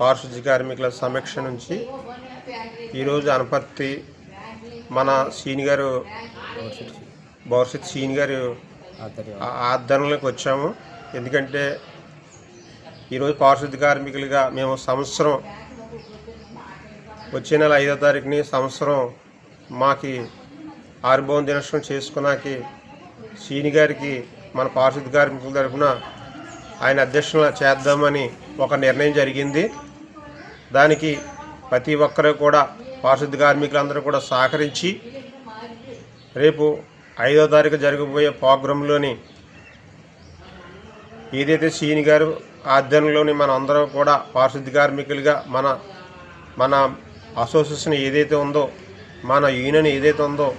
పారిశుద్ధ్య కార్మికుల సమీక్ష నుంచి ఈరోజు అనపర్తి మన సీని గారు భవిష్యత్ సీని గారు ఆధ్వర్యంలోకి వచ్చాము. ఎందుకంటే ఈరోజు పారిశుద్ధ్య కార్మికులుగా మేము సంవత్సరం వచ్చే నెల ఐదో తారీఖుని సంవత్సరం మాకి ఆరుభవం దినోత్సవం చేసుకున్నాకి సీని గారికి మన పారిశుద్ధ్య కార్మికుల తరఫున ఆయన అధ్యక్షుల చేద్దామని ఒక నిర్ణయం జరిగింది. దానికి ప్రతి ఒక్కరూ కూడా పారిశుద్ధ కార్మికులందరూ కూడా సహకరించి రేపు ఐదో తారీఖు జరగబోయే ప్రోగ్రాంలోని ఏదైతే సీని గారు ఆధ్వర్యంలోని మన అందరం కూడా పారిశుద్ధ కార్మికులుగా మన మన అసోసియేషన్ ఏదైతే ఉందో మన యూనియన్ ఏదైతే ఉందో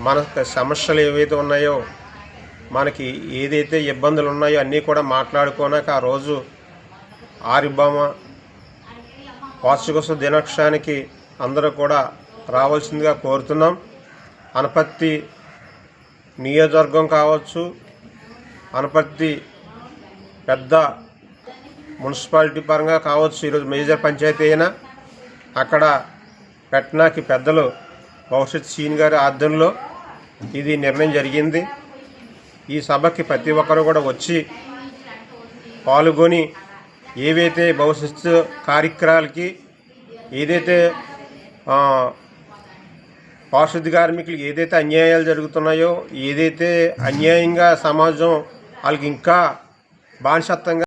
మన సమస్యలు ఏవైతే ఉన్నాయో మనకి ఏదైతే ఇబ్బందులు ఉన్నాయో అన్నీ కూడా మాట్లాడుకోనాక ఆ రోజు ఆరిబామ వార్షికోత్సవ దినోత్సవానికి అందరూ కూడా రావాల్సిందిగా కోరుతున్నాం. అనపత్తి నియోజకవర్గం కావచ్చు అనపత్తి పెద్ద మున్సిపాలిటీ పరంగా కావచ్చు ఈరోజు మేజర్ పంచాయతీ అయినా అక్కడ పెట్టనాకి పెద్దలు భవిష్యత్ సీన్ గారి ఆధ్వర్యంలో ఇది నిర్ణయం జరిగింది. ఈ సభకి ప్రతి ఒక్కరు కూడా వచ్చి పాల్గొని ఏవైతే భవిష్యత్తు కార్యక్రమాలకి ఏదైతే ఆ, పారిశుద్ధ్య ఏదైతే అన్యాయాలు జరుగుతున్నాయో ఏదైతే అన్యాయంగా సమాజం వాళ్ళకి ఇంకా బానిసత్వంగా